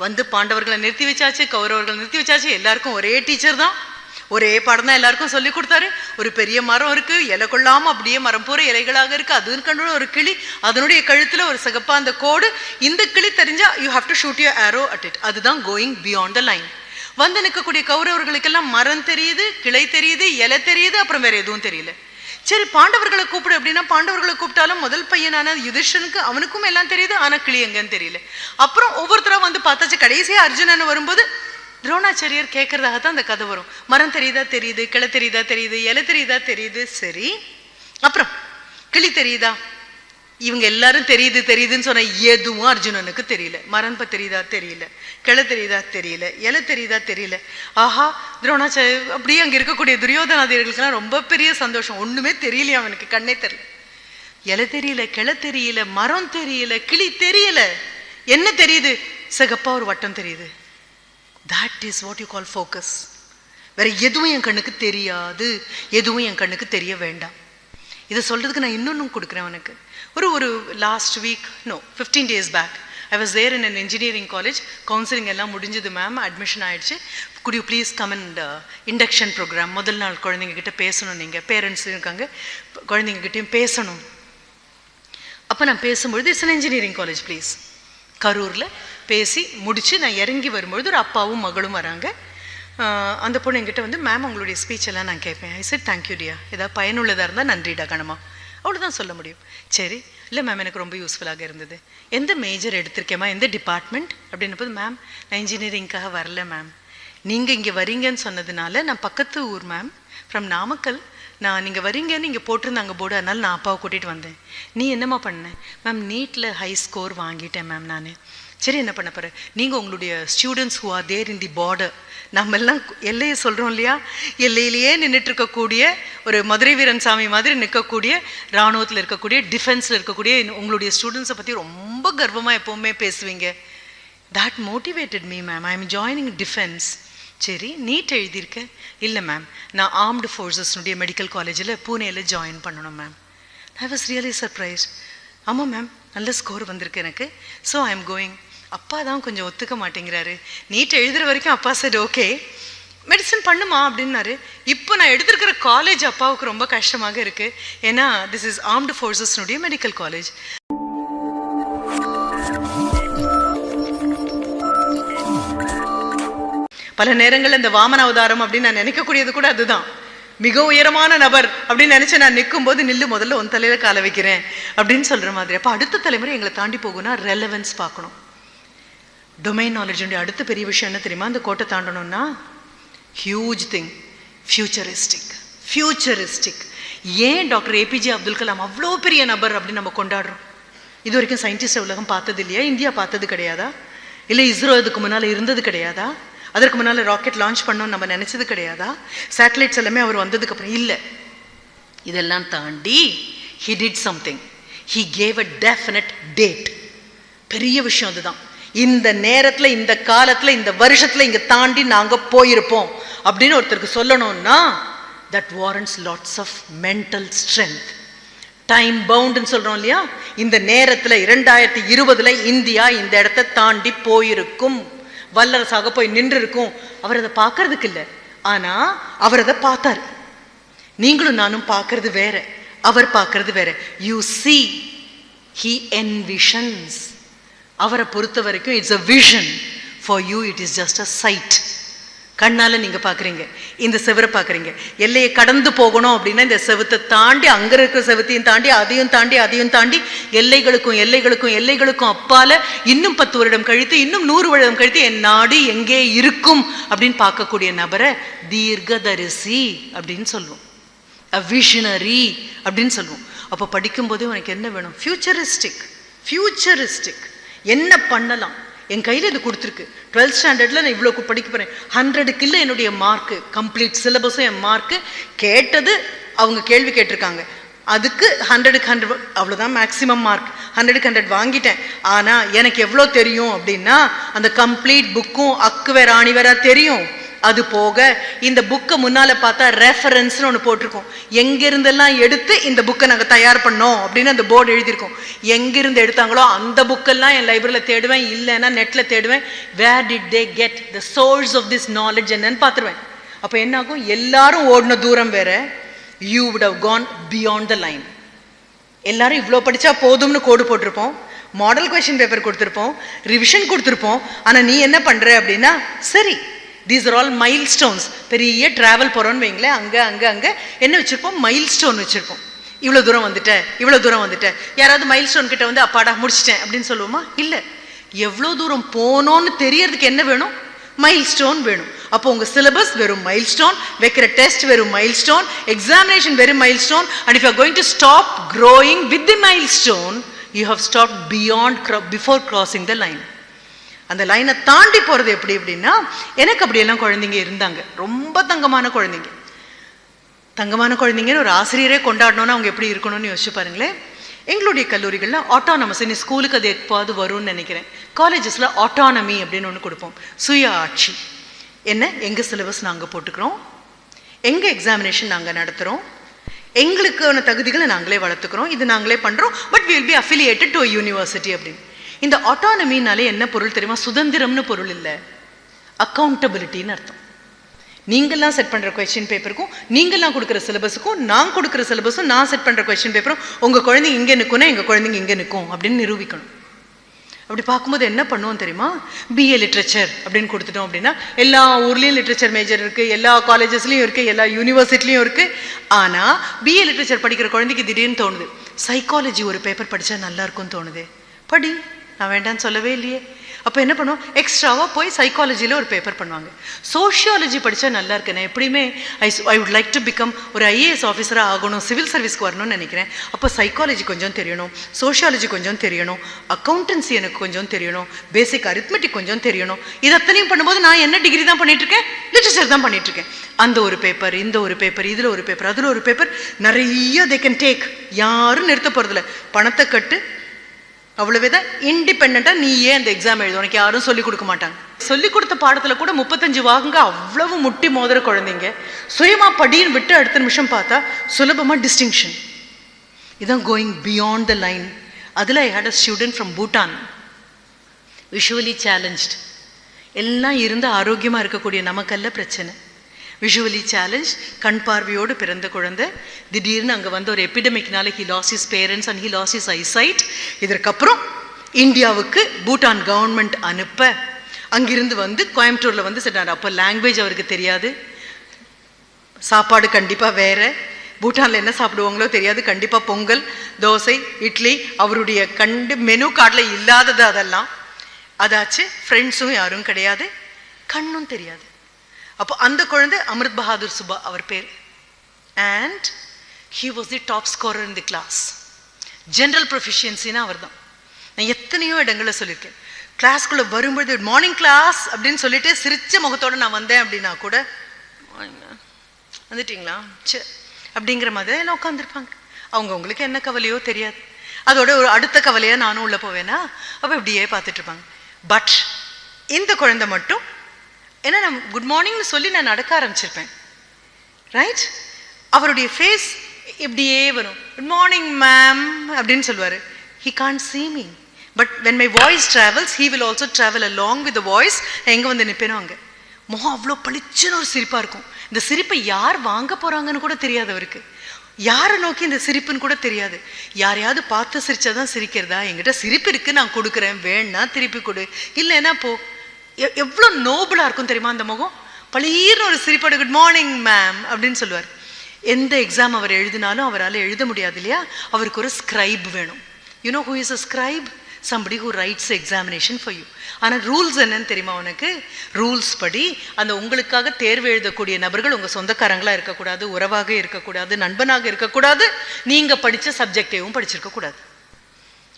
வந்து பாண்டவர்களை நிறுத்தி வச்சாச்சு கௌரவர்களை நிறுத்தி வச்சாச்சு. எல்லாருக்கும் ஒரே டீச்சர் தான். ஒரே பாடம் தான் எல்லாருக்கும் சொல்லி கொடுத்தாரு. ஒரு பெரிய மரம் இருக்கு இலை கொள்ளாம அப்படியே மரம் போற இலைகளாக இருக்கு. அது கண்டு ஒரு கிளி அதனுடைய கழுத்துல ஒரு சிகப்பா அந்த கோடு. இந்த கிளி தெரிஞ்சா you have to shoot you arrow at it அதுதான் கோயிங் பியாண்ட் த லைன் வந்து நிற்கக்கூடிய கௌரவர்களுக்கெல்லாம் மரம் தெரியுது கிளை தெரியுது இலை தெரியுது அப்புறம் வேற எதுவும் தெரியல. சரி பாண்டவர்களை கூப்பிடு அப்படின்னா பாண்டவர்களை கூப்பிட்டாலும் முதல் பையனான யுதிஷனுக்கு அவனுக்கும் எல்லாம் தெரியுது ஆனா கிளி எங்கன்னு தெரியல. அப்புறம் ஒவ்வொருத்தரா வந்து பார்த்தாச்சு கடைசியா அர்ஜுனன் வரும்போது துரோணாச்சாரியர் கேட்கறதாக தான் அந்த கதை வரும். மரம் தெரியுதா தெரியுது கிளை தெரியுதா தெரியுது இலை தெரியுதா தெரியுது சரி. அப்புறம் கிளி தெரியுதா? இவங்க எல்லாரும் தெரியுது தெரியுதுன்னு சொன்ன எதுவும் அர்ஜுனனுக்கு தெரியல. மரண்ப தெரியுதா தெரியல. கிளை தெரியுதா தெரியல. இலை தெரியுதா தெரியல. ஆஹா துரோணாச்சாரிய அப்படியே அங்கே இருக்கக்கூடிய துரியோதனாதிகளுக்கெல்லாம் ரொம்ப பெரிய சந்தோஷம். ஒன்றுமே தெரியலையா அவனுக்கு கண்ணே தெரியல. இலை தெரியல கிளை தெரியல மரம் தெரியல கிளி தெரியல. என்ன தெரியுது? சிகப்பா ஒரு வட்டம் தெரியுது. That is what you call focus வேற எதுவும் என் கண்ணுக்கு தெரியாது. எதுவும் என் கண்ணுக்கு தெரிய வேண்டாம். இதை சொல்றதுக்கு நான் இன்னொன்னும் கொடுக்குறேன் அவனுக்கு. ஒரு ஒரு last week no fifteen days back I was there in an engineering college counselling எல்லாம் முடிஞ்சது மேம் அட்மிஷன் ஆயிடுச்சு. Could you please come and induction programme முதல் நாள் குழந்தைங்க கிட்ட பேசணும் நீங்கள் பேரண்ட்ஸ் இருக்காங்க. குழந்தைங்க கிட்டயும் பேசணும். அப்போ நான் பேசும்பொழுது it's an engineering college please கரூரில் பேசி முடித்து நான் இறங்கி வரும்பொழுது ஒரு அப்பாவும் மகளும் வராங்க. அந்த பொண்ணு என்கிட்ட வந்து மேம் உங்களுடைய ஸ்பீச் எல்லாம் நான் கேட்பேன். ஐ சார் தேங்க்யூ டியா ஏதாவது பயனுள்ளதாக இருந்தால் நன்றிடா கணமா அவ்வளோதான் சொல்ல முடியும். சரி இல்லை மேம் எனக்கு ரொம்ப யூஸ்ஃபுல்லாக இருந்தது. எந்த மேஜர் எடுத்திருக்கேம்மா? எந்த டிபார்ட்மெண்ட் அப்படின்ன போது மேம் நான் இன்ஜினியரிங்காக வரல மேம் நீங்கள் இங்கே வரீங்கன்னு சொன்னதுனால நான் பக்கத்து ஊர் மேம் ஃப்ரம் நாமக்கல். நான் நீங்கள் வரீங்கன்னு இங்கே போட்டிருந்தாங்க போர்டு அதனால நான் அப்பாவை கூட்டிகிட்டு வந்தேன். நீ என்னம்மா பண்ண? மேம் நீட்டில் ஹை ஸ்கோர் வாங்கிட்டேன் மேம் நான். சரி என்ன பண்ண போகிறேன் நீங்கள் உங்களுடைய students who are there in the border நம்ம எல்லாம் எல்லையை சொல்கிறோம் இல்லையா? எல்லையிலேயே நின்றுட்டு இருக்கக்கூடிய ஒரு மதுரை வீரன் சாமி மாதிரி நிற்கக்கூடிய இராணுவத்தில் இருக்கக்கூடிய டிஃபென்ஸில் இருக்கக்கூடிய உங்களுடைய ஸ்டூடெண்ட்ஸை பற்றி ரொம்ப கர்வமாக எப்போவுமே பேசுவீங்க. That motivated me ma'am I am joining defence சரி நீட் எழுதியிருக்க? இல்லை மேம் நான் ஆர்ம்டு ஃபோர்ஸஸ்னுடைய மெடிக்கல் காலேஜில் பூனேயில் ஜாயின் பண்ணணும் ma'am I was really surprise ஆமாம் மேம் நல்ல ஸ்கோர் வந்திருக்கு எனக்கு. ஸோ ஐ எம் கோயிங் அப்பா தான் கொஞ்சம் ஒத்துக்க மாட்டேங்கிறாரு. நீட் எழுதுகிற வரைக்கும் அப்பா சரி ஓகே மெடிசன் பண்ணுமா? அப்படின்னாரு. இப்போ நான் எடுத்திருக்கிற காலேஜ் அப்பாவுக்கு ரொம்ப கஷ்டமாக இருக்கு. ஏன்னா திஸ் இஸ் ஆர்ம்டு ஃபோர்ஸஸ்னுடைய மெடிக்கல் காலேஜ் பல நேரங்கள் இந்த வாமன அவதாரம் அப்படின்னு நான் நினைக்கக்கூடியது கூட அதுதான். மிக உயரமான நபர் அப்படின்னு நினைச்சு நான் நிற்கும் போது நில்லு முதல்ல உன் தலையில கால வைக்கிறேன் அப்படின்னு சொல்ற மாதிரி. அப்போ அடுத்த தலைமுறை எங்களை தாண்டி போகும்னா ரெலவென்ஸ் பார்க்கணும். டொமைன் நாலேஜுடைய அடுத்த பெரிய விஷயம் என்ன தெரியுமா? அந்த கோட்டை தாண்டணும்னா ஹியூஜ் திங் ஃபியூச்சரிஸ்டிக் ஃபியூச்சரிஸ்டிக் ஏன் டாக்டர் ஏபிஜே அப்துல் கலாம் அவ்வளோ பெரிய நபர் அப்படின்னு நம்ம கொண்டாடுறோம்? இது வரைக்கும் சயின்டிஸ்ட் உலகம் பார்த்தது இல்லையா? இந்தியா பார்த்தது கிடையாதா? இல்லை இஸ்ரோ இதுக்கு முன்னால் இருந்தது கிடையாதா? அதற்கு முன்னால் ராக்கெட் லான்ச் பண்ணோம்னு நம்ம நினச்சது கிடையாதா? சேட்டலைட்ஸ் எல்லாமே அவர் வந்ததுக்கப்புறம் இல்லை. இதெல்லாம் தாண்டி he did something he gave a definite date பெரிய விஷயம் அதுதான். இந்த நேரத்துல இந்த காலத்துல இந்த வருஷத்துல இங்க தாண்டி நாங்க போயிருப்போம். அப்படின்னு ஒருத்தருக்கு சொல்லணும்னா that warrants lots of mental strength time பவுண்டுன்னு சொல்றோம் இல்லையா? இந்த நேரத்துல இரண்டாயிரத்தி இருபதுல இந்தியா இந்த இடத்த தாண்டி போயிருக்கும். வல்லரசாக போய் நின்று இருக்கும் அவர் அதை பார்க்கறதுக்கு இல்லை. ஆனா அவர் அதை பார்த்தாரு. நீங்களும் நானும் பார்க்கறது வேற. அவர் பார்க்கறது வேற. You see he envisions அவரை பொறுத்த வரைக்கும் it's a vision for you it is just a sight கண்ணால் நீங்கள் பார்க்குறீங்க. இந்த செவரை பார்க்குறீங்க. எல்லையை கடந்து போகணும் அப்படின்னா இந்த செவத்தை தாண்டி அங்கே இருக்கிற செவத்தையும் தாண்டி அதையும் தாண்டி அதையும் தாண்டி எல்லைகளுக்கும் எல்லைகளுக்கும் எல்லைகளுக்கும் அப்பால் இன்னும் பத்து வருடம் கழித்து இன்னும் நூறு வருடம் கழித்து என் நாடு எங்கே இருக்கும் அப்படின்னு பார்க்கக்கூடிய நபரை தீர்க்கதரிசி அப்படின்னு சொல்லுவோம். அ விஷனரி அப்படின்னு சொல்லுவோம். அப்போ படிக்கும்போதே உனக்கு என்ன வேணும்? ஃபியூச்சரிஸ்டிக் ஃபியூச்சரிஸ்டிக் என்ன பண்ணலாம்? என் கையில் இது கொடுத்துருக்கு. டுவெல்த் ஸ்டாண்டர்டில் நான் இவ்வளோ படிக்க போகிறேன் ஹண்ட்ரடுக்கு இல்லை என்னுடைய மார்க்கு கம்ப்ளீட் சிலபஸும் என் மார்க்கு கேட்டது அவங்க கேள்வி கேட்டிருக்காங்க. அதுக்கு ஹண்ட்ரடுக்கு ஹண்ட்ரட் அவ்வளோதான் மேக்ஸிமம் மார்க் ஹண்ட்ரடுக்கு ஹண்ட்ரட் வாங்கிட்டேன். ஆனால் எனக்கு எவ்வளோ தெரியும் அப்படின்னா அந்த கம்ப்ளீட் புக்கும் அக்கு வேற ஆணி வேற தெரியும். அது போக இந்த புக்கை முன்னால பார்த்தா ரெஃபரன்ஸ்னு ஒன்று போட்டிருக்கோம். எங்கிருந்தெல்லாம் எடுத்து இந்த புக்கை நாங்கள் தயார் பண்ணோம் அப்படின்னு அந்த போர்டு எழுதியிருக்கோம். எங்கிருந்து எடுத்தாங்களோ அந்த புக்கெல்லாம் என் லைப்ரரியில் தேடுவேன் இல்லைன்னா நெட்டில் தேடுவேன். Where did they get the source of this knowledge என்னன்னு பார்த்துருவேன். அப்போ என்ன ஆகும் எல்லாரும் ஓடின தூரம் வேற. You would have gone beyond the line எல்லாரும் இவ்வளோ படித்தா போதும்னு கோடு போட்டிருப்போம். மாடல் கொஷின் பேப்பர் கொடுத்துருப்போம். ரிவிஷன் கொடுத்துருப்போம். ஆனால் நீ என்ன பண்ணுற அப்படின்னா சரி these are all milestones பெரிய ட்ராவல் போகிறோன்னு வைங்களேன் அங்கே அங்கே அங்கே. என்ன வச்சுருப்போம்? மைல் ஸ்டோன் வச்சுருப்போம். இவ்வளோ தூரம் வந்துட்டேன் இவ்வளோ தூரம் வந்துட்டேன் யாராவது மைல் ஸ்டோன் கிட்ட வந்து அப்பாடா முடிச்சிட்டேன் அப்படின்னு சொல்லுவோமா? இல்லை. எவ்வளோ தூரம் போனோன்னு தெரியறதுக்கு என்ன வேணும்? மைல் ஸ்டோன் வேணும். அப்போ உங்க சிலபஸ் வெறும் மைல் ஸ்டோன் வைக்கிற டெஸ்ட் வெறும் மைல் ஸ்டோன் எக்ஸாமினேஷன் வெறும் milestone and if you going to stop growing with the milestone you have stop beyond before crossing the line அந்த லைனை தாண்டி போகிறது எப்படி அப்படின்னா எனக்கு அப்படியெல்லாம் குழந்தைங்க இருந்தாங்க. ரொம்ப தங்கமான குழந்தைங்க. தங்கமான குழந்தைங்கன்னு ஒரு ஆசிரியரே கொண்டாடணும்னா அவங்க எப்படி இருக்கணும்னு யோசிச்சு பாருங்களேன். எங்களுடைய கல்லூரிகளில் ஆட்டானமஸ் இனி ஸ்கூலுக்கு அது எப்போது வரும்னு நினைக்கிறேன். காலேஜஸில் ஆட்டானமி அப்படின்னு ஒன்று கொடுப்போம். சுய ஆட்சி. என்ன? எங்கள் சிலபஸ் நாங்கள் போட்டுக்கிறோம். எங்கள் எக்ஸாமினேஷன் நாங்கள் நடத்துகிறோம் எங்களுக்கான தகுதிகளை நாங்களே வளர்த்துக்கிறோம். இது நாங்களே பண்ணுறோம் but will be affiliated to university அப்படின்னு. இந்த ஆட்டானமினாலே என்ன பொருள் தெரியுமா? சுதந்திரம்னு பொருள் இல்லை. அக்கௌண்டபிலிட்டின்னு அர்த்தம். நீங்கள்லாம் செட் பண்ணுற கொஸ்டின் பேப்பருக்கும் நீங்கள்லாம் கொடுக்குற சிலபஸுக்கும் நான் கொடுக்குற சிலபஸும் நான் செட் பண்ணுற கொஸ்டின் பேப்பரும் உங்கள் குழந்தைங்க இங்கே நிற்கும்னா எங்கள் குழந்தைங்க இங்கே நிற்கும் அப்படின்னு நிரூபிக்கணும். அப்படி பார்க்கும்போது என்ன பண்ணுவோம் தெரியுமா? பிஏ லிட்ரேச்சர் அப்படின்னு கொடுத்துட்டோம் அப்படின்னா எல்லா ஊர்லேயும் லிட்ரேச்சர் மேஜர் இருக்குது எல்லா காலேஜஸ்லேயும் இருக்குது எல்லா யூனிவர்சிட்டிலையும் இருக்குது ஆனால் பிஏ லிட்ரேச்சர் படிக்கிற குழந்தைக்கு திடீர்னு தோணுது. சைக்காலஜி ஒரு பேப்பர் படித்தா நல்லா இருக்கும்னு தோணுது. படி. நான் வேண்டாம்னு சொல்லவே இல்லையே. அப்போ என்ன பண்ணுவோம்? எக்ஸ்ட்ராவாக போய் சைக்காலஜியில் ஒரு பேப்பர் பண்ணுவாங்க. சோஷியாலஜி படித்தா நல்லா இருக்கு. நான் எப்படியுமே I I would like to become ஒரு ஐஏஎஸ் ஆஃபீஸராக ஆகணும். சிவில் சர்வீஸ்க்கு வரணும்னு நினைக்கிறேன். அப்போ சைக்காலஜி கொஞ்சம் தெரியணும். சோஷியாலஜி கொஞ்சம் தெரியணும். அக்கௌண்டன்சி எனக்கு கொஞ்சம் தெரியணும். பேசிக் அரித்மெட்டிக் கொஞ்சம் தெரியணும். இது அத்தனையும் பண்ணும்போது நான் என்ன டிகிரி தான் பண்ணிட்டுருக்கேன் லிட்ரேச்சர் தான் பண்ணிட்டுருக்கேன் அந்த ஒரு பேப்பர் இந்த ஒரு பேப்பர் இதில் ஒரு பேப்பர் அதில் ஒரு பேப்பர் நிறைய தே கேன் டேக் யாரும் நிறுத்த போகிறதில்ல பணத்தை கட்டு அவ்வளவுதான். இண்டிபெண்ட்டாக ஏன் அந்த எக்ஸாம் எழுது. உனக்கு யாரும் சொல்லிக் கொடுக்க மாட்டாங்க. சொல்லிக் கொடுத்த பாடத்தில் கூட முப்பத்தஞ்சு வாகுங்க அவ்வளவு முட்டி மோதிர குழந்தைங்க. சுயமா படின்னு விட்டு அடுத்த நிமிஷம் பார்த்தா சுலபமாக டிஸ்டிங்ஷன் இதான் கோயிங் பியாண்ட் த லைன் அதில் I had a student from Bhutan visually challenged எல்லாம் இருந்து ஆரோக்கியமாக இருக்கக்கூடிய நமக்கல்ல பிரச்சனை. விஷுவலி சேலஞ்ச் கண் பார்வையோடு பிறந்த குழந்தை. திடீர்னு அங்கே வந்து ஒரு எபிடமிக்னால he lost his parents and he lost his eyesight இதற்கப்புறம் இந்தியாவுக்கு பூட்டான் கவர்மெண்ட் அனுப்ப அங்கிருந்து வந்து கோயம்புத்தூரில் வந்து செட்டார் அப்போ லாங்குவேஜ் அவருக்கு தெரியாது. சாப்பாடு கண்டிப்பாக வேறு. பூட்டானில் என்ன சாப்பிடுவாங்களோ தெரியாது. கண்டிப்பாக பொங்கல் தோசை இட்லி அவருடைய கண்டு மெனு கார்டில் இல்லாதது அதெல்லாம். அதாச்சு ஃப்ரெண்ட்ஸும் யாரும் கிடையாது. கண்ணும் தெரியாது. அப்போ அந்த குழந்தை அமிர்த் பஹாதுர் சுபா அவர் பேர். And he was the top scorer in the class general ப்ரொஃபிஷியன்சின்னா அவர் தான் நான் எத்தனையோ இடங்களில் சொல்லியிருக்கேன். கிளாஸ்க்குள்ளே வரும்பொழுது மார்னிங் கிளாஸ் அப்படின்னு சொல்லிட்டு சிரிச்ச முகத்தோடு நான் வந்தேன் அப்படின்னா கூட வந்துட்டிங்களா? சரி அப்படிங்கிற மாதிரி எல்லாம் உட்காந்துருப்பாங்க அவங்க உங்களுக்கு என்ன கவலையோ தெரியாது. அதோட ஒரு அடுத்த கவலையாக நானும் உள்ளே போவேனா? அப்போ இப்படியே பார்த்துட்டு இருப்பாங்க. பட் இந்த குழந்தை மட்டும் ஏன்னா நான் குட் மார்னிங்னு சொல்லி நான் நடக்க ஆரம்பிச்சிருப்பேன். ரைட் அவருடைய ஃபேஸ் இப்படியே வரும். குட் மார்னிங் மேம் அப்படின்னு சொல்லுவார். He can't see me but when my voice travels he will also travel along with voice எங்கே வந்து நிற்பேனோ அங்கே. முகம் அவ்வளோ பளிச்சுன்னு ஒரு சிரிப்பாக இருக்கும். இந்த சிரிப்பை யார் வாங்க போகிறாங்கன்னு கூட தெரியாது அவருக்கு. யாரை நோக்கி இந்த சிரிப்புன்னு கூட தெரியாது. யாரையாவது பார்த்து சிரிச்சா தான் சிரிக்கிறதா? என்கிட்ட சிரிப்பு இருக்குது நான் கொடுக்குறேன். வேணா திருப்பி கொடு. இல்லைன்னா போ. எவ்வளோ நோபலாக இருக்கும் தெரியுமா அந்த முகம்? பளீர்னு ஒரு சிரிப்போட குட் மார்னிங் மேம் அப்படின்னு சொல்லுவார். எந்த எக்ஸாம் அவர் எழுதினாலும் அவரால் எழுத முடியாது இல்லையா? அவருக்கு ஒரு ஸ்கிரைப் வேணும். You know who is a scribe somebody who writes examination for you ஆனால் ரூல்ஸ் என்னன்னு தெரியுமா உனக்கு? ரூல்ஸ் படி அந்த உங்களுக்காக தேர்வு எழுதக்கூடிய நபர்கள் உங்கள் சொந்தக்காரங்களாக இருக்கக்கூடாது உறவாக இருக்கக்கூடாது நண்பனாக இருக்கக்கூடாது நீங்கள் படித்த சப்ஜெக்டையும் படிச்சிருக்கக்கூடாது.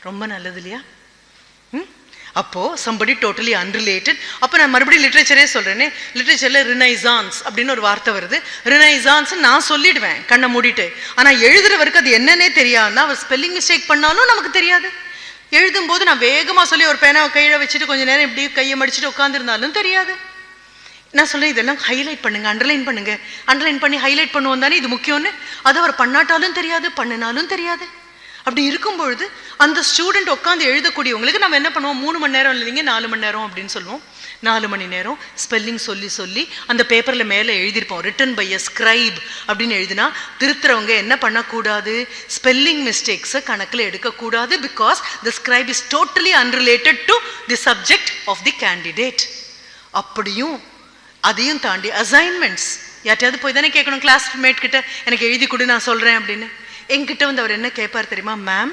ரொம்ப நல்லது இல்லையா? அப்போது சம்படி டோட்டலி அன்ரிலேட்டட் அப்போ நான் மறுபடியும் லிட்ரேச்சரே சொல்கிறேனே லிட்ரேச்சரில் ரினைசான்ஸ் அப்படின்னு ஒரு வார்த்தை வருது. ரினைசான்ஸ் நான் சொல்லிடுவேன் கண்ணை மூடிட்டு. ஆனால் எழுதுறவருக்கு அது என்னன்னே தெரியாதுன்னா அவர் ஸ்பெல்லிங் மிஸ்டேக் பண்ணாலும் நமக்கு தெரியாது. எழுதும்போது நான் வேகமாக சொல்லி ஒரு பேனாவை கையில் வச்சுட்டு கொஞ்ச நேரம் இப்படி கையை மடிச்சுட்டு உட்காந்துருந்தாலும் தெரியாது. நான் சொல்றேன் இதெல்லாம் ஹைலைட் பண்ணுங்க அண்டர்லைன் பண்ணுங்க. அண்டர்லைன் பண்ணி ஹைலைட் பண்ணுவோம் தானே இது முக்கியம்னு. அது அவர் பண்ணாட்டாலும் தெரியாது பண்ணினாலும் தெரியாது. அப்படி இருக்கும்பொழுது அந்த ஸ்டூடெண்ட் உட்காந்து எழுதக்கூடியவங்களுக்கு நம்ம என்ன பண்ணுவோம்? மூணு மணி நேரம் இல்லைங்க நாலு மணி நேரம் அப்படின்னு சொல்லுவோம். நாலு மணி நேரம் ஸ்பெல்லிங் சொல்லி சொல்லி அந்த பேப்பரில் மேலே எழுதியிருப்போம். ரிட்டன் பை எ ஸ்கிரைப் அப்படின்னு எழுதினா திருத்துறவங்க என்ன பண்ணக்கூடாது? ஸ்பெல்லிங் மிஸ்டேக்ஸை கணக்கில் எடுக்கக்கூடாது because the scribe is totally unrelated to the subject of the candidate அப்படியும் அதையும் தாண்டி அசைன்மெண்ட்ஸ் யார்ட்டையாவது போய் தானே கேட்கணும் கிளாஸ்மேட் கிட்ட? எனக்கு எழுதி கொடு நான் சொல்கிறேன் அப்படின்னு. என்கிட்ட வந்து அவர் என்ன கேட்பார் தெரியுமா? மேம்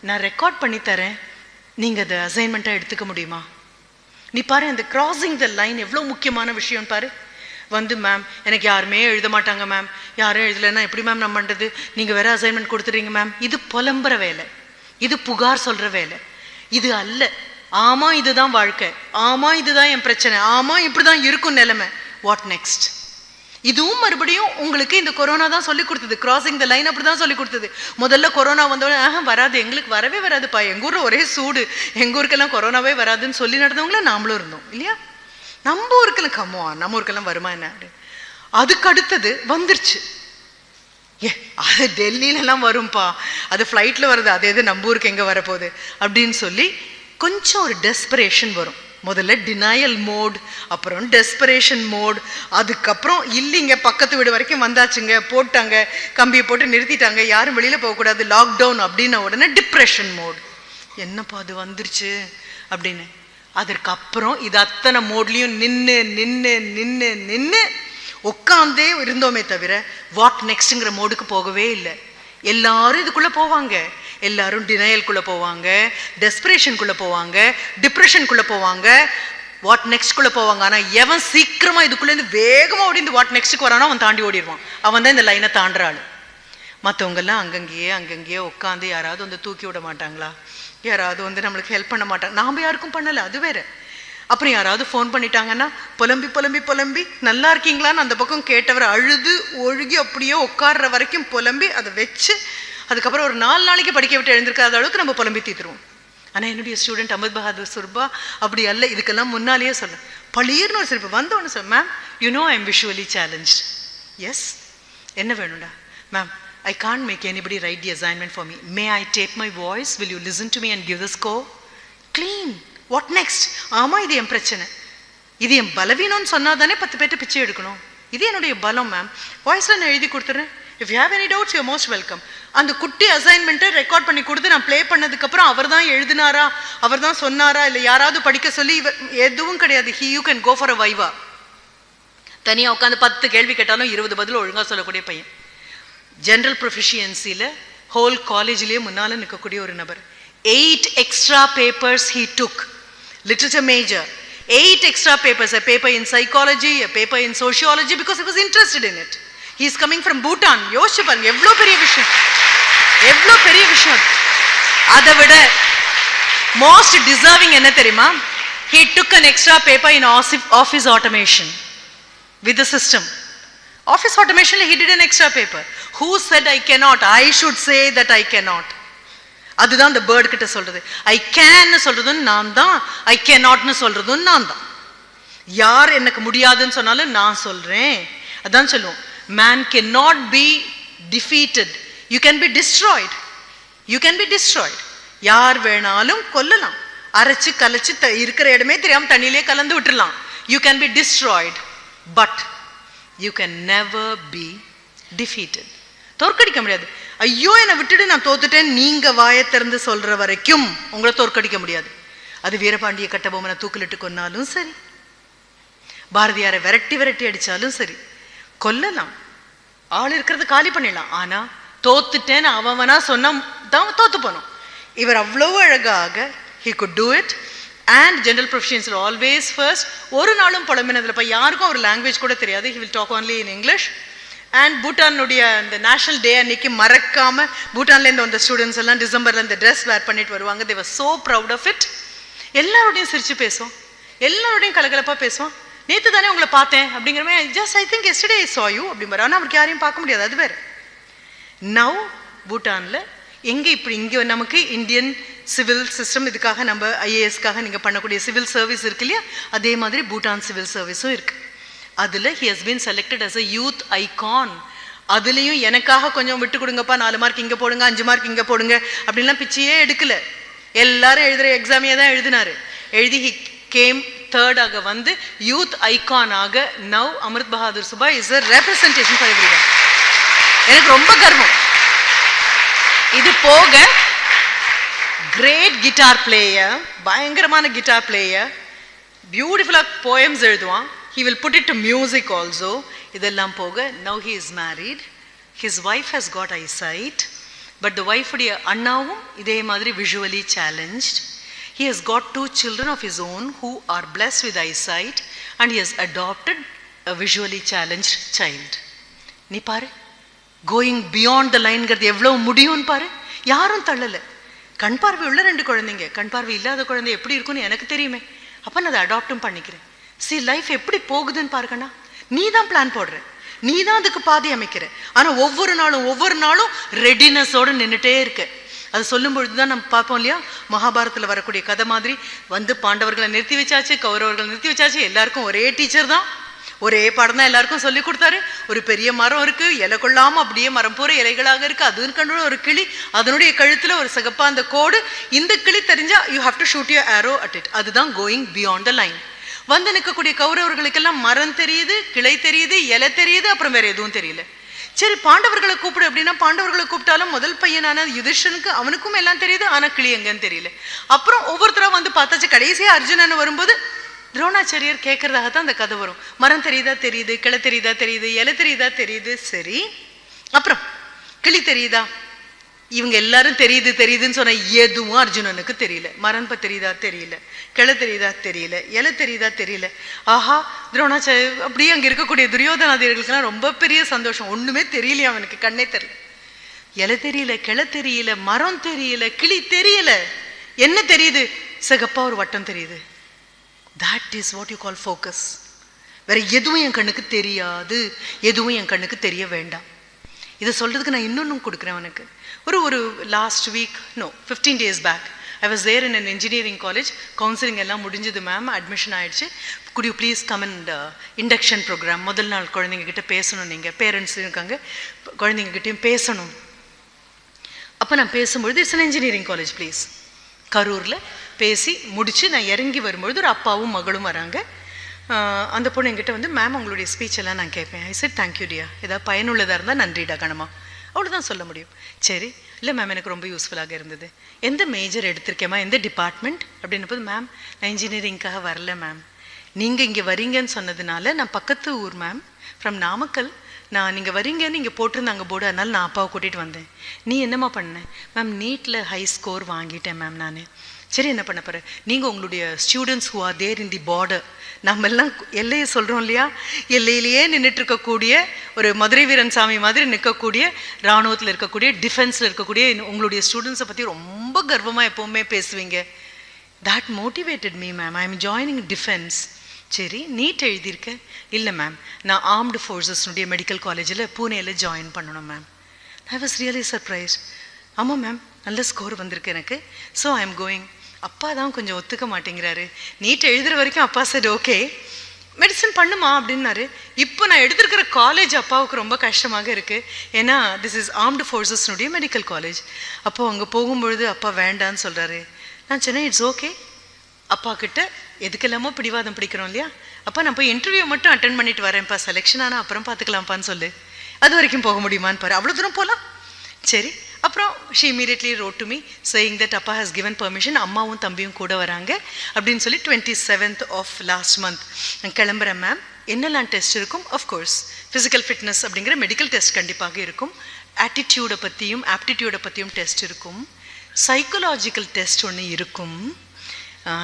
நான் ரெக்கார்ட் பண்ணி தரேன். நீங்கள் அதை அசைன்மெண்ட்டாக எடுத்துக்க முடியுமா? நீ பாரு அந்த கிராசிங் த லைன் எவ்வளோ முக்கியமான விஷயம் பாரு. வந்து மேம் எனக்கு யாருமே எழுத மாட்டாங்க மேம் யாரும் எழுதலைன்னா எப்படி மேம் நான் பண்ணுறது நீங்கள் வேற அசைன்மெண்ட் கொடுத்துறீங்க மேம் இது புலம்புற வேலை. இது புகார் சொல்கிற வேலை. இது அல்ல. ஆமாம் இதுதான் வாழ்க்கை. ஆமாம் இதுதான் என் பிரச்சனை. ஆமாம் இப்படி தான் இருக்கும் நிலைமை. வாட் நெக்ஸ்ட் இதுவும் மறுபடியும் உங்களுக்கு இந்த கொரோனா தான் சொல்லி கொடுத்தது. கிராசிங் த லைன் அப்படி தான் சொல்லி கொடுத்தது. முதல்ல கொரோனா வந்தோடனே ஆஹா வராது. எங்களுக்கு வரவே வராதுப்பா. எங்கள் ஊரில் ஒரே சூடு. எங்கள் ஊருக்கெல்லாம் கொரோனாவே வராதுன்னு சொல்லி நடந்தவங்கள நாமளும் இருந்தோம். இல்லையா? நம்ம ஊருக்கெல்லாம் கம்மோ நம்ம ஊருக்கெல்லாம் வருமா என்ன அதுக்கு அடுத்தது வந்துருச்சு. ஏ அது டெல்லியிலலாம் வரும்பா. அது ஃப்ளைட்டில் வருது. அது எது நம்ம ஊருக்கு எங்கே வரப்போகுது? அப்படின்னு சொல்லி கொஞ்சம் ஒரு டெஸ்பரேஷன் வரும். முதல்ல டினாயல் மோட் அப்புறம் டெஸ்பரேஷன் மோட் அதுக்கப்புறம் இல்லைங்க பக்கத்து வீடு வரைக்கும் வந்தாச்சுங்க போட்டாங்க கம்பியை போட்டு நிறுத்திட்டாங்க யாரும் வெளியில் போகக்கூடாது லாக்டவுன் அப்படின்ன உடனே டிப்ரெஷன் மோட் என்னப்பா அது வந்துருச்சு? அப்படின்னு. அதற்கப்புறம் இது அத்தனை மோட்லேயும் நின்று நின்று நின்று நின்று உட்காந்தே இருந்தோமே தவிர வாட் நெக்ஸ்ட்டுங்கிற மோடுக்கு போகவே இல்லை. எல்லாரும் இதுக்குள்ளே போவாங்க. எல்லாரும் டினயல்குள்ளே போவாங்க டெஸ்பிரேஷனுக்குள்ளே போவாங்க டிப்ரெஷனுக்குள்ளே போவாங்க. வாட் நெக்ஸ்ட்குள்ளே போவாங்க? ஆனால் எவன் சீக்கிரமாக இதுக்குள்ளேருந்து வேகமாக ஓடி இந்த வாட் நெக்ஸ்ட்டுக்கு வரானோ அவன் தாண்டி ஓடிடுவான் அவன் தான் இந்த லைனை தாண்டுறாள். மற்றவங்கெல்லாம் அங்கங்கேயே அங்கங்கேயே உட்காந்து யாராவது வந்து தூக்கி விட மாட்டாங்களா? யாராவது வந்து நம்மளுக்கு ஹெல்ப் பண்ண மாட்டாங்க நாம் யாருக்கும் பண்ணலை அது வேற. அப்புறம் யாராவது ஃபோன் பண்ணிட்டாங்கன்னா புலம்பி புலம்பி புலம்பி நல்லா இருக்கீங்களான்னு அந்த பக்கம் கேட்டவர் அழுது ஒழுகி அப்படியே உட்கார்ற வரைக்கும் புலம்பி அதை வச்சு அதுக்கப்புறம் ஒரு நாலு நாளைக்கு படிக்க விட்டு எழுந்திருக்காத அளவுக்கு நம்ம புலம்பி தீத்துருவோம். ஆனால் என்னுடைய ஸ்டூடெண்ட் அமித் பஹாதூர் சுர்பா அப்படி அல்ல. இதுக்கெல்லாம் முன்னாலேயே சொல்ல பளீர்னு ஒரு சிறப்பு வந்தோன்னு சொல் ma'am you know I am visually challenged என்ன வேணும்டா? Ma'am I can't make anybody write the assignment for me may I take my voice will you listen to me and give the score clean what next ஆமாம் இது என் பிரச்சனை. இது என் பலவீனம்னு சொன்னால் தானே பத்து பேர்ட்ட பிச்சை எடுக்கணும்? இது என்னுடைய பலம் மேம் வாய்ஸில் நான் எழுதி கொடுத்துறேன் if you have any doubts you most welcome அந்த குட்டி அசைன்மெண்ட்டை ரெக்கார்ட் பண்ணி கொடுத்து நான் ப்ளே பண்ணதுக்கப்புறம் அவர் தான் எழுதினாரா? அவர் தான் சொன்னாரா? இல்லை யாராவது படிக்க சொல்லி இவர் எதுவும் கிடையாது. He you can go for a viva தனியாக உட்காந்து பத்து கேள்வி கேட்டாலும் இருபது பதில் ஒழுங்காக சொல்லக்கூடிய பையன். ஜென்ரல் ப்ரொஃபிஷியன்சியில் ஹோல் காலேஜ்லேயே முன்னால் நிற்கக்கூடிய ஒரு நபர். Eight extra papers he took literature major eight extra papers a in psychology paper in sociology in sociology because he was interested he's coming from Bhutan யோசிச்சு பாருங்க எவ்வளோ பெரிய விஷயம் எவ்வளோ பெரிய விஷயம் அதை விட மோஸ்ட் டிசர்விங் என்ன தெரியுமா he took an extra paper in Asif office automation with system office ஆட்டோமேஷனில் he did an extra paper who said I cannot I should say that I cannot அதுதான் அந்த பேர்டு கிட்ட சொல்றது ஐ கேன்னு சொல்றதும் நான் தான் ஐ கேனாட்னு சொல்றதும் நான் தான் யார் எனக்கு முடியாதுன்னு சொன்னாலும் நான் சொல்றேன் அதான் சொல்லுவோம் man cannot be defeated. Defeated you can be destroyed you can be யார் வேணாலும் கொல்லலாம். அரைச்சு கலைச்சு இருக்கிற இடமே தெரியாம தண்ணியிலே கலந்து விட்டுலாம் you can be destroyed but you can never be defeated தோற்கடிக்க முடியாது. ஐயோ என்னை விட்டுட்டு நான் தோத்துட்டேன். நீங்க வாயை திறந்து சொல்ற வரைக்கும் உங்களை தோற்கடிக்க முடியாது. அது வீரபாண்டிய கட்டபொம்மனை தூக்கிலிட்டு கொன்னாலும் சரி. பாரதியாரை விரட்டி விரட்டி அடிச்சாலும் சரி. கொல்லலாம். ஆள் இருக்கிறது காலி பண்ணிடலாம். ஆனா தோத்துட்டேன்னு அவனா சொன்னா தான் தோத்து போனோம் இவர் அவ்வளவு அழகாக he could do it and general ப்ரொஃபஷன்ஸில் always first ஒரு நாளும் புலம்பினதில் இப்போ யாருக்கும் ஒரு லாங்குவேஜ் கூட தெரியாது. He will talk only in English and பூட்டானுடைய இந்த நேஷனல் டே அன்னைக்கு மறக்காம பூட்டான்லேருந்து வந்த ஸ்டூடெண்ட்ஸ் எல்லாம் டிசம்பர்ல இந்த ட்ரெஸ் வேர் பண்ணிட்டு வருவாங்க. They were so proud of it எல்லாரோடையும் சிரிச்சு பேசுவோம். எல்லாரோடையும் கலகலப்பாக பேசுவோம். நேற்று தானே உங்களை பார்த்தேன் அப்படிங்கிற மாதிரி just I think yesterday saw you அப்படிங்கிற ஆனால் அவருக்கு யாரையும் பார்க்க முடியாது. அது வேறு. நவ் பூட்டானில் எங்கே இப்படி இங்கே நமக்கு இந்தியன் சிவில் சிஸ்டம் இதுக்காக நம்ம ஐஏஎஸ்க்காக நீங்கள் பண்ணக்கூடிய சிவில் சர்வீஸ் இருக்கு இல்லையா? அதே மாதிரி பூட்டான் சிவில் சர்வீஸும் இருக்குது அதில் he has been selected as a youth icon அதுலேயும் எனக்காக கொஞ்சம் விட்டு கொடுங்கப்பா நாலு மார்க் இங்கே போடுங்க அஞ்சு மார்க் இங்கே போடுங்க அப்படின்லாம் பிச்சையே எடுக்கல. எல்லாரும் எழுதுகிற எக்ஸாமையே தான் எழுதினாரு. எழுதி ஹி கேம் தேர்டாக வந்து youth ஐகானாக now Amrit Bahadur Subba is a representation for every எனக்கு ரொம்ப கர்வம். இது போக கிரேட் கிட்டார் பிளேயர் பயங்கரமான கிட்டார் பிளேயர் பியூட்டிஃபுல்லாக poems எழுதுவான். He will put it to music also இதெல்லாம் போக now he is married his wife has got eyesight but the ஒய்ஃபுடைய அண்ணாவும் இதே மாதிரி visually challenged he has got two children of his own who are blessed with eyesight and has adopted adopted visually visually child. நீ பாரு going beyond த லைன்ங்கிறது எவ்வளோ முடியும்னு பாரு. யாரும் தள்ளலை. கண் பார்வை உள்ள ரெண்டு குழந்தைங்க. கண் பார்வை இல்லாத குழந்தை எப்படி இருக்கும்னு எனக்கு தெரியுமே. அப்போ நான் அதை அடாப்டும் பண்ணிக்கிறேன். சி லைஃப் எப்படி போகுதுன்னு பாருங்கண்ணா நீ தான் பிளான் போடுற. நீ தான் அதுக்கு பாதி அமைக்கிற. ஆனால் ஒவ்வொரு நாளும் ஒவ்வொரு நாளும் ரெடினஸோடு நின்றுட்டே இருக்க. அது சொல்லும் பொழுது தான் நம்ம பார்ப்போம் இல்லையா? மகாபாரத்தில் வரக்கூடிய கதை மாதிரி வந்து பாண்டவர்களை நிறுத்தி வச்சாச்சு கௌரவர்களை நிறுத்தி வச்சாச்சு. எல்லாருக்கும் ஒரே டீச்சர் தான். ஒரே பாடம் தான் எல்லாருக்கும் சொல்லி கொடுத்தாரு. ஒரு பெரிய மரம் இருக்கு. இலை கொள்ளாம அப்படியே மரம் பூரா இலைகளாக இருக்கு. அது கண்டு ஒரு கிளி அதனுடைய கழுத்துல ஒரு சிகப்பா அந்த கோடு. இந்த கிளி தெரிஞ்சா you have to shoot your arrow at it அதுதான் கோயிங் பியாண்ட் த லைன் வந்து நிற்கக்கூடிய கௌரவர்களுக்கெல்லாம் மரம் தெரியுது கிளை தெரியுது இலை தெரியுது அப்புறம் வேற எதுவும் தெரியல. சரி பாண்டவர்களை கூப்பிடு அப்படின்னா பாண்டவர்களை கூப்பிட்டாலும் முதல் பையனான யுதிஷனுக்கு அவனுக்கும் எல்லாம் தெரியுது ஆனா கிளி எங்கன்னு தெரியல. அப்புறம் ஒவ்வொருத்தரா வந்து பார்த்தாச்சு கடைசியா அர்ஜுனன் வரும்போது துரோணாச்சாரியர் கேட்கறதாக தான் அந்த கதை வரும். மரம் தெரியுதா தெரியுது கிளை தெரியுதா தெரியுது இலை தெரியுதா தெரியுது சரி. அப்புறம் கிளி தெரியுதா? இவங்க எல்லாரும் தெரியுது தெரியுதுன்னு சொன்ன எதுவும் அர்ஜுனனுக்கு தெரியல. மரம் தெரியுதா தெரியல. கிளை தெரியுதா தெரியல. இலை தெரியுதா தெரியல. ஆஹா துரோணாச்சாரிய அப்படியே அங்கே இருக்கக்கூடிய துரியோதனாதிகளுக்கெல்லாம் ரொம்ப பெரிய சந்தோஷம். ஒண்ணுமே தெரியலையா அவனுக்கு கண்ணே தெரியல. இலை தெரியல கிளை தெரியல மரம் தெரியல கிளி தெரியல. என்ன தெரியுது? சிகப்பா ஒரு வட்டம் தெரியுது. That is what you call focus வேற எதுவும் என் கண்ணுக்கு தெரியாது. எதுவும் என் கண்ணுக்கு தெரிய வேண்டாம். இதை சொல்கிறதுக்கு நான் இன்னொன்றும் கொடுக்குறேன் உனக்கு. ஒரு ஒரு last week no fifteen days back I was there in an engineering college counselling எல்லாம் முடிஞ்சது மேம் அட்மிஷன் ஆயிடுச்சு. Could you please come and induction programme முதல் நாள் குழந்தைங்கக்கிட்ட பேசணும் நீங்கள் பேரண்ட்ஸ் இருக்காங்க. குழந்தைங்கக்கிட்டையும் பேசணும். அப்போ நான் பேசும்பொழுது it's an engineering college please கரூரில் பேசி முடித்து நான் இறங்கி வரும்பொழுது ஒரு அப்பாவும் மகளும் வராங்க. அந்த பொண்ணு என்கிட்ட வந்து மேம் உங்களுடைய ஸ்பீச் எல்லாம் நான் கேட்பேன். ஐ சார் தேங்க்யூ டியா ஏதாவது பயனுள்ளதாக இருந்தால் நன்றிடா கணமா அவ்வளோதான் சொல்ல முடியும். சரி. இல்லை மேம் எனக்கு ரொம்ப யூஸ்ஃபுல்லாக இருந்தது. எந்த மேஜர் எடுத்திருக்கேம்மா? எந்த டிபார்ட்மெண்ட் அப்படின்ன போது மேம் நான் இன்ஜினியரிங்க்காக வரல மேம் நீங்கள் இங்கே வரீங்கன்னு சொன்னதுனால நான் பக்கத்து ஊர் மேம் ஃப்ரம் நாமக்கல். நான் நீங்கள் வரீங்கன்னு இங்கே போட்டிருந்தாங்க போர்டு அதனால நான் அப்பாவை கூட்டிகிட்டு வந்தேன். நீ என்னம்மா பண்ண? மேம் நீட்டில் ஹை ஸ்கோர் வாங்கிட்டேன் மேம் நான். சரி என்ன பண்ண போகிற நீங்கள் உங்களுடைய students who are there in the border நம்ம எல்லாம் எல்லையை சொல்கிறோம் இல்லையா? எல்லையிலேயே நின்றுட்டு இருக்கக்கூடிய ஒரு மதுரை வீரன் சாமி மாதிரி நிற்கக்கூடிய இராணுவத்தில் இருக்கக்கூடிய டிஃபென்ஸில் இருக்கக்கூடிய உங்களுடைய ஸ்டூடெண்ட்ஸை பற்றி ரொம்ப கர்வமாக எப்போவுமே பேசுவீங்க. That motivated me ma'am I am joining defence சரி நீட் எழுதியிருக்க? இல்லை மேம் நான் ஆர்ம்டு ஃபோர்ஸஸ்னுடைய மெடிக்கல் காலேஜில் பூனேயில் ஜாயின் பண்ணணும் ma'am I was really surprise ஆமாம் மேம் நல்ல ஸ்கோர் வந்திருக்கு எனக்கு. ஸோ ஐ எம் கோயிங் அப்பா தான் கொஞ்சம் ஒத்துக்க மாட்டேங்கிறாரு. நீட் எழுதுகிற வரைக்கும் அப்பா சரி ஓகே மெடிசன் பண்ணுமா? அப்படின்னாரு. இப்போ நான் எடுத்திருக்கிற காலேஜ் அப்பாவுக்கு ரொம்ப கஷ்டமாக இருக்குது ஏன்னா திஸ் இஸ் ஆர்ம்டு ஃபோர்ஸஸ்னுடைய மெடிக்கல் காலேஜ் அப்போ அங்கே போகும்பொழுது அப்பா வேண்டான்னு சொல்கிறாரு நான் சொன்னேன் இட்ஸ் ஓகே அப்பா கிட்ட எதுக்கெல்லாமோ பிடிவாதம் பிடிக்கிறோம் இல்லையா? அப்பா நான் போய் இன்டர்வியூ மட்டும் அட்டன் பண்ணிட்டு வரேன்ப்பா. செலெக்ஷன் ஆனால் அப்புறம் பார்த்துக்கலாம்ப்பான்னு சொல்லு. அது வரைக்கும் போக முடியுமான்னு பாரு. அவ்வளோ தூரம் போகலாம் சரி. அப்புறம் she immediately wrote to me saying that அப்பா ஹஸ் கிவன் பர்மிஷன் அம்மாவும் தம்பியும் கூட வராங்க அப்படின்னு சொல்லி twenty seventh of last month நான் கிளம்புறேன் மேம் என்னெல்லாம் டெஸ்ட் இருக்கும்? அஃப்கோர்ஸ் ஃபிசிக்கல் ஃபிட்னஸ் அப்படிங்கிற மெடிக்கல் டெஸ்ட் கண்டிப்பாக இருக்கும். ஆட்டிடியூடை பற்றியும் ஆப்டிடியூடை பற்றியும் டெஸ்ட் இருக்கும். சைக்கலாஜிக்கல் டெஸ்ட் ஒன்று இருக்கும்.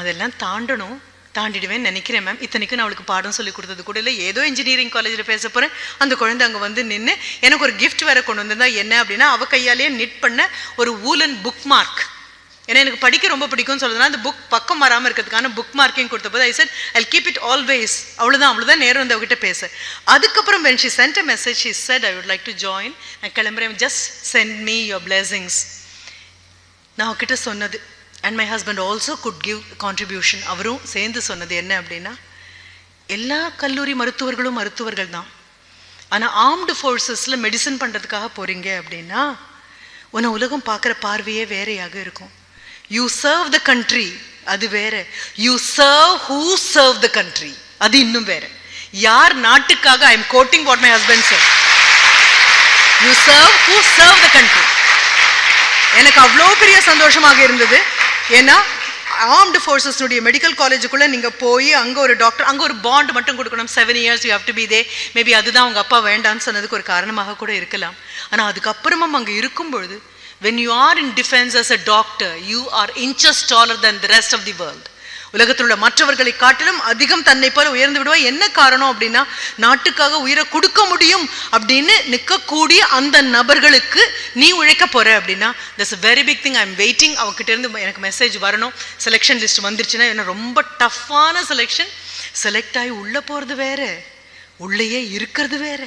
அதெல்லாம் தாண்டணும். தாண்டிடுவேன் நினைக்கிறேன் மேம் இத்தனைக்கும் நான் அவளுக்கு பாடம் சொல்லி கொடுத்தது கூட இல்லை. ஏதோ இன்ஜினியரிங் காலேஜில் பேச போகிறேன் அந்த குழந்தை அங்கே வந்து நின்று எனக்கு ஒரு கிஃப்ட் வேற கொண்டு வந்திருந்தா என்ன அப்படின்னா அவ கையாலேயே நிட் பண்ண ஒரு ஊலன் புக் மார்க் ஏன்னா எனக்கு படிக்க ரொம்ப பிடிக்கும்னு சொல்றதுனால அந்த புக் பக்கம் வராமல் இருக்கிறதுக்கான புக் மார்க்கிங் கொடுத்த போது I said I keep it always அவ்வளோதான் அவ்வளோதான் நேரம் வந்து அவகிட்ட பேச. அதுக்கப்புறம் when she sent a message she said I would like to join நான் கிளம்புறேன். Just sent me your blessings நான் அவகிட்ட சொன்னது and my husband also could give contribution அவரும் சேர்ந்து சொன்னது என்ன அப்படின்னா எல்லா கல்லூரி மருத்துவர்களும் மருத்துவர்கள் தான். ஆனால் ஆர்ம்டு ஃபோர்ஸஸில் மெடிசன் பண்ணுறதுக்காக போறீங்க அப்படின்னா உன்னை உலகம் பார்க்குற பார்வையே வேறையாக இருக்கும். யூ சர்வ் த கண்ட்ரி அது வேற. You serve who serve the country அது இன்னும் வேற. யார் நாட்டுக்காக I am quoting what my husband sir you serve who serve the country எனக்கு அவ்வளோ பெரிய சந்தோஷமாக இருந்தது. ஏன்னா ஆர்ம்டு ஃபோர்ஸஸ்னுடைய மெடிக்கல் காலேஜுக்குள்ளே நீங்கள் போய் அங்கே ஒரு டாக்டர் அங்கே ஒரு பாண்ட் மட்டும் கொடுக்கணும். Seven years you have to be they maybe அதுதான் உங்கள் அப்பா வேண்டான்னு சொன்னதுக்கு ஒரு காரணமாக கூட இருக்கலாம். ஆனால் அதுக்கப்புறமும் அங்கே இருக்கும் பொழுது you are in in defense as a doctor you are inches taller than the rest of the உலகத்தில் உள்ள மற்றவர்களை காட்டிலும் அதிகம் தன்னை போல உயர்ந்து விடுவாய். என்ன காரணம் அப்படின்னா நாட்டுக்காக உயிரை கொடுக்க முடியும் அப்படின்னு நிற்கக்கூடிய அந்த நபர்களுக்கு நீ உழைக்க போற அப்படின்னா that's very big thing I am waiting அவங்ககிட்ட இருந்து எனக்கு மெசேஜ் வரணும். செலெக்ஷன் லிஸ்ட் வந்துருச்சுன்னா என்ன ரொம்ப டஃப்பான செலெக்ஷன் செலக்ட் ஆகி உள்ளே போகிறது வேற. உள்ளேயே இருக்கிறது வேற.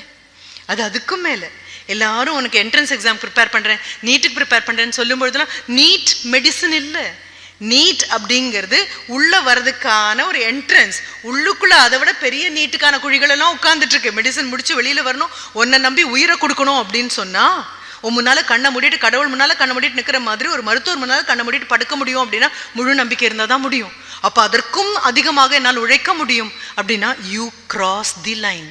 அது அதுக்கும் மேலே. எல்லாரும் உனக்கு என்ட்ரன்ஸ் எக்ஸாம் ப்ரிப்பேர் பண்ணுறேன் நீட்டுக்கு ப்ரிப்பேர் பண்ணுறேன்னு சொல்லும் பொழுதுலாம் நீட் மெடிசன் இல்லை. நீட் அப்படிங்கிறது உள்ள வர்றதுக்கான ஒரு என்ட்ரன்ஸ் உள்ளுக்குள்ள அதை விட பெரிய நீட்டுக்கான குழிகள் எல்லாம் உட்கார்ந்துட்டு இருக்கு மெடிசன் முடிச்சு வெளியில வரணும். உன்னை நம்பி உயிரை கொடுக்கணும் அப்படின்னு சொன்னா உன் முன்னால கண்ணை மூடிட்டு கடவுள் முன்னால கண்ணை மூடிட்டு நிக்கிற மாதிரி ஒரு மருத்துவர் முன்னால கண்ணை மூடிட்டு படுக்க முடியும் அப்படின்னா முழு நம்பிக்கை இருந்தால் தான் முடியும். அப்போ அதற்கும் அதிகமாக என்னால் உழைக்க முடியும் அப்படின்னா யூ கிராஸ் தி லைன்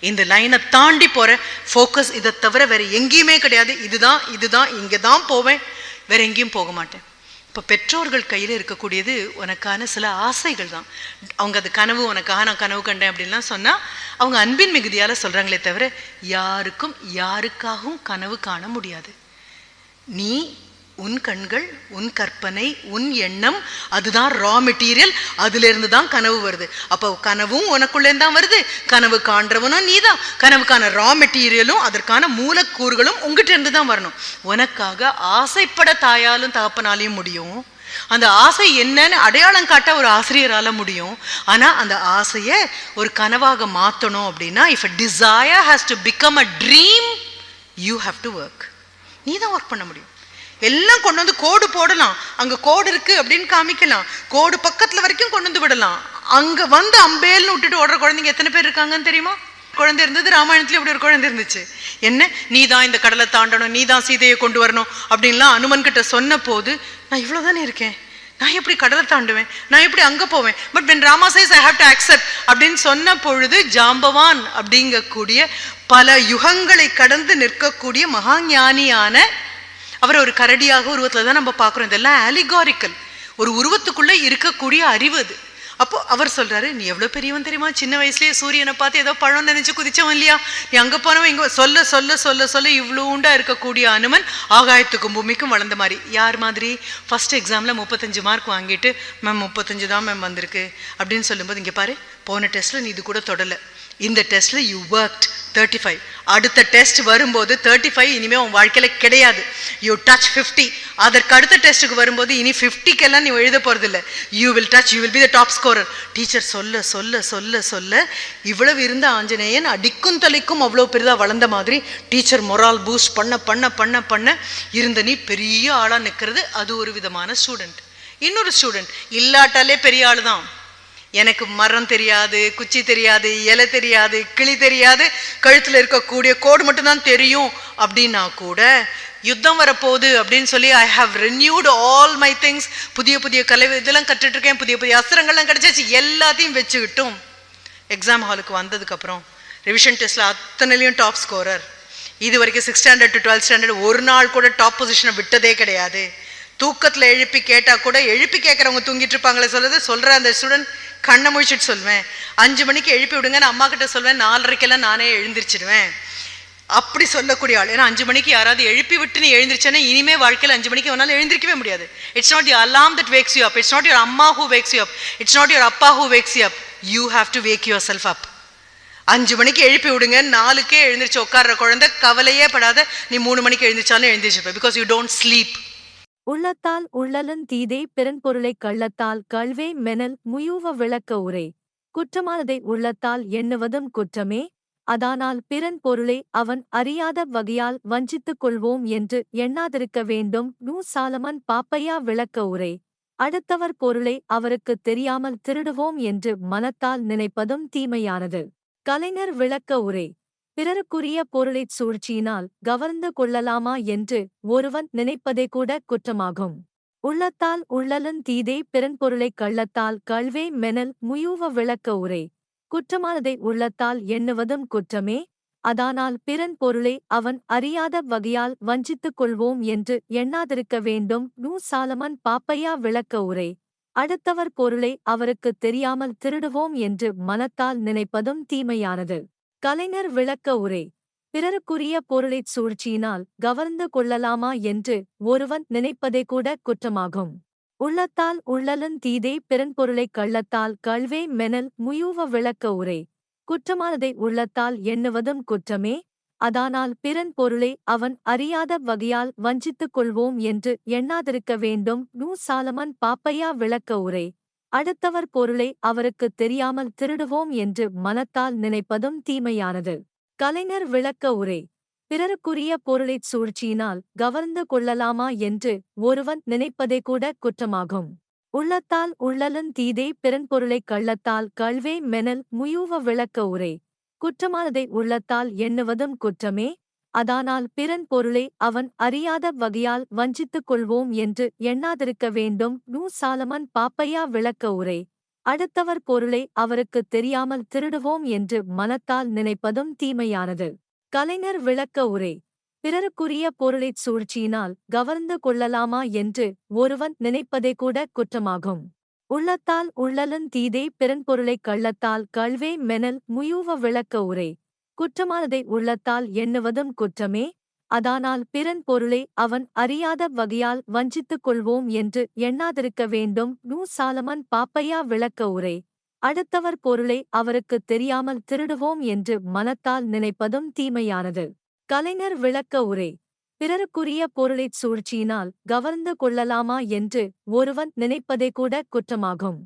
இந்த லைனை தாண்டி போற ஃபோக்கஸ் இதை தவிர வேற எங்கேயுமே கிடையாது. இதுதான் இதுதான் இங்கே தான் போவேன். வேற எங்கேயும் போக மாட்டேன். இப்போ பெற்றோர்கள் கையில் இருக்கக்கூடியது உனக்கான சில ஆசைகள் தான். அவங்க அது கனவு உனக்காக நான் கனவு கண்டேன் அப்படின்லாம் சொன்னால் அவங்க அன்பின் மிகுதியால் சொல்கிறாங்களே தவிர யாருக்கும் யாருக்காகவும் கனவு காண முடியாது. நீ உன் கண்கள் உன் கற்பனை உன் எண்ணம் அதுதான் ரா மெட்டீரியல் அதுலேருந்து தான் கனவு வருது. அப்போ கனவும் உனக்குள்ளே தான் வருது. கனவு காண்றவனும் நீ தான் கனவுக்கான ரா மெட்டீரியலும் அதற்கான மூலக்கூறுகளும் உங்ககிட்ட இருந்து தான் வரணும். உனக்காக ஆசைப்பட தாயாலும் தகப்பனாலையும் முடியும். அந்த ஆசை என்னன்னு அடையாளம் காட்ட ஒரு ஆசிரியரால முடியும். ஆனா அந்த ஆசையை ஒரு கனவாக மாத்தணும் அப்படின்னா if a desire has to become a dream you have to work நீ தான் ஒர்க் பண்ண முடியும். எல்லாம் கொண்டு வந்து கோடு போடலாம். அங்க கோடு இருக்கு அப்படின்னு காமிக்கலாம். கோடு பக்கத்துல வரைக்கும் கொண்டு வந்து விடலாம். அங்க வந்து அம்பேல்னு விட்டுட்டு ஓடுற குழந்தைங்க எத்தனை பேர் இருக்காங்கன்னு தெரியுமா? குழந்தை இருந்தது ராமாயணத்துல இப்படி ஒரு குழந்தை இருந்துச்சு. என்ன? நீ தான் இந்த கடலை தாண்டணும். நீ தான் சீதையை கொண்டு வரணும். அப்படின்லாம் அனுமன் கிட்ட சொன்ன போது நான் இவ்வளவுதானே இருக்கேன்? நான் எப்படி கடலை தாண்டுவேன்? நான் எப்படி அங்க போவேன்? But when Rama says I have to accept அப்படின்னு சொன்ன பொழுது ஜாம்பவான் அப்படிங்கக்கூடிய பல யுகங்களை கடந்து நிற்கக்கூடிய மகாஞானியான அவர் ஒரு கரடியாக உருவத்தில் தான் நம்ம பார்க்குறோம். இதெல்லாம் ஆலிகாரிக்கல் ஒரு உருவத்துக்குள்ளே இருக்கக்கூடிய அறிவு அது. அப்போ அவர் சொல்றாரு நீ எவ்வளோ பெரியவன் தெரியுமா? சின்ன வயசுலேயே சூரியனை பார்த்து ஏதோ பழம் நினைச்சு குதிச்சவன் இல்லையா? நீ அங்கே போனவன் இங்கே சொல்ல சொல்ல சொல்ல சொல்ல இவ்வளோண்டா இருக்கக்கூடிய அனுமன் ஆகாயத்துக்கும் பூமிக்கும் வளர்ந்த மாதிரி. யார் மாதிரி? ஃபர்ஸ்ட் எக்ஸாமில் முப்பத்தஞ்சு மார்க் வாங்கிட்டு மேம் முப்பத்தஞ்சு தான் மேம் வந்திருக்கு. அப்படின்னு சொல்லும்போது இங்கே பாரு போன டெஸ்ட்டில் நீ இது கூட தொடலை. இந்த டெஸ்ட்ல யூ ஒர்க்ட் தேர்ட்டி ஃபைவ் அடுத்த டெஸ்ட் வரும்போது தேர்ட்டி ஃபைவ் இனிமே உன் வாழ்க்கையில கிடையாது. யூ டச் ஃபிஃப்டி அதற்கு அடுத்த டெஸ்ட்டுக்கு வரும்போது இனி ஃபிஃப்டிக்கெல்லாம் நீ எழுத போறது இல்லை you will touch you will be the top scorer teacher சொல்ல சொல்ல சொல்ல சொல்ல இவ்வளவு இருந்த ஆஞ்சநேயன் அடிக்கும் தலைக்கும் அவ்வளோ பெரிதா வளர்ந்த மாதிரி டீச்சர் மொரால் பூஸ்ட் பண்ண பண்ண பண்ண பண்ண இருந்த நீ பெரிய ஆளாக நிற்கிறது அது ஒரு விதமான ஸ்டூடெண்ட் இன்னொரு ஸ்டூடெண்ட் இல்லாட்டாலே பெரிய ஆளு தான் எனக்கு மரம் தெரியாது குச்சி தெரியாது இலை தெரியாது கிளி தெரியாது கழுத்தில் இருக்கக்கூடிய கோடு மட்டும்தான் தெரியும். அப்படின்னா கூட யுத்தம் வரப்போகுது அப்படின்னு சொல்லி I have renewed all my things புதிய புதிய கலை இதெல்லாம் கற்றுட்ருக்கேன். புதிய புதிய அஸ்திரங்கள்லாம் கிடச்சிச்சு. எல்லாத்தையும் வச்சுக்கிட்டும். எக்ஸாம் ஹாலுக்கு வந்ததுக்கப்புறம் ரிவிஷன் டெஸ்ட்டில் அத்தனைலையும் டாப் ஸ்கோரர் இது வரைக்கும் six standard to twelfth standard ஒரு நாள் கூட டாப் பொசிஷனை விட்டதே கிடையாது. தூக்கத்தில் எழுப்பி கேட்டால் கூட எழுப்பி கேட்கறவங்க தூங்கிட்டு இருப்பாங்களே சொல்றது சொல்ற அந்த ஸ்டூடெண்ட் கண்ணை முழிச்சிட்டு சொல்வேன் அஞ்சு மணிக்கு எழுப்பி விடுங்க நான் அம்மா கிட்ட சொல்வேன் நாலரைக்கெல்லாம் நானே எழுந்திரிச்சிடுவேன் அப்படி சொல்லக்கூடிய ஆள். ஏன்னா அஞ்சு மணிக்கு யாராவது எழுப்பி விட்டு நீ எழுந்திரிச்சேன்னா இனிமே வாழ்க்கையில் அஞ்சு மணிக்கு உன்னால எழுந்திருக்கவே முடியாது. It's not you alarm that wakes you up it's not your அம்மா who wakes you up it's not your அப்பா who wakes you up you have to wake yourself up அஞ்சு மணிக்கு எழுப்பி விடுங்க நாலுக்கே எழுந்திரிச்சு உட்கார்ற குழந்தை கவலையே படாத நீ மூணு மணிக்கு எழுந்திரிச்சாலும் எழுந்திரிச்சிருப்பேன் பிகாஸ் யூ டோன்ட் ஸ்லீப் உள்ளத்தால் உள்ளலன் தீதே பிறன்பொருளைக் கள்ளத்தால் கள்வே மெனல் முயூவ விளக்க உரை. குற்றமானதை உள்ளத்தால் எண்ணுவதும் குற்றமே. அதானால் பிறன் பொருளை அவன் அறியாத வகையால் வஞ்சித்துக் கொள்வோம் என்று எண்ணாதிருக்க வேண்டும். நூ சாலமன் பாப்பையா விளக்க உரை. அடுத்தவர் பொருளை அவருக்குத் தெரியாமல் திருடுவோம் என்று மனத்தால் நினைப்பதும் தீமையானது. கலைஞர் விளக்க உரை. பிறருக்குரிய பொருளைச் சூழ்ச்சியினால் கவர்ந்து கொள்ளலாமா என்று ஒருவன் நினைப்பதே கூட குற்றமாகும். உள்ளத்தால் உள்ளலன் தீதே பிறன்பொருளைக் கள்ளத்தால் கள்வே மெனல் முயூவ விளக்க உரை. குற்றமானதை உள்ளத்தால் எண்ணுவதும் குற்றமே. அதானால் பிறன் பொருளை அவன் அறியாத வகையால் வஞ்சித்துக் கொள்வோம் என்று எண்ணாதிருக்க வேண்டும். நூ சாலமன் பாப்பையா விளக்க உரை. அடுத்தவர் பொருளை அவருக்குத் தெரியாமல் திருடுவோம் என்று மனத்தால் நினைப்பதும் தீமையானது. கலைஞர் விளக்க உரை. பிறருக்குரிய பொருளைச் சூழ்ச்சியினால் கவர்ந்து கொள்ளலாமா என்று ஒருவன் நினைப்பதே கூட குற்றமாகும். உள்ளத்தால் உள்ளலன் தீதே பிறன்பொருளைக் கள்ளத்தால் கள்வே மெனல் முயூவ விளக்க உரை. குற்றமானதை உள்ளத்தால் எண்ணுவதும் குற்றமே. அதானால் பிறன் பொருளை அவன் அறியாத வகையால் வஞ்சித்துக் கொள்வோம் என்று எண்ணாதிருக்க வேண்டும். நூ சாலமன் பாப்பையா விளக்க உரை. அடுத்தவர் பொருளை அவருக்குத் தெரியாமல் திருடுவோம் என்று மனத்தால் நினைப்பதும் தீமையானது. கலைஞர் விளக்க உரை. பிறருக்குரிய பொருளைச் சூழ்ச்சியினால் கவர்ந்து கொள்ளலாமா என்று ஒருவன் நினைப்பதே கூட குற்றமாகும். உள்ளத்தால் உள்ளலன் தீதே பிறன்பொருளைக் கள்ளத்தால் கள்வே மெனல் முயூவ விளக்க உரை. குற்றமானதை உள்ளத்தால் எண்ணுவதும் குற்றமே? அதானால் பிறன் பொருளை அவன் அறியாத வகையால் வஞ்சித்துக் கொள்வோம் என்று எண்ணாதிருக்க வேண்டும். நூ சாலமன் பாப்பையா விளக்க உரை. அடுத்தவர் பொருளை அவருக்குத் தெரியாமல் திருடுவோம் என்று மனத்தால் நினைப்பதும் தீமையானது. கலைஞர் விளக்க உரை. பிறருக்குரிய பொருளைச் சூழ்ச்சியினால் கவர்ந்து கொள்ளலாமா என்று ஒருவன் நினைப்பதே கூட குற்றமாகும். உள்ளத்தால் உள்ளலன் தீதே பிறன் பொருளைக் கள்ளத்தால் கள்வே மெனல் முயூவ விளக்க உரை. குற்றமானதை உள்ளத்தால் எண்ணுவதும் குற்றமே. அதானால் பிறன் பொருளை அவன் அறியாத வகையால் வஞ்சித்துக் கொள்வோம் என்று எண்ணாதிருக்க வேண்டும். நூ சாலமன் பாப்பையா விளக்க உரை. அடுத்தவர் பொருளை அவருக்குத் தெரியாமல் திருடுவோம் என்று மனத்தால் நினைப்பதும் தீமையானது. கலைஞர் விளக்க உரை. பிறருக்குரிய பொருளைச் சூழ்ச்சியினால் கவர்ந்து கொள்ளலாமா என்று ஒருவன் நினைப்பதே கூட குற்றமாகும்.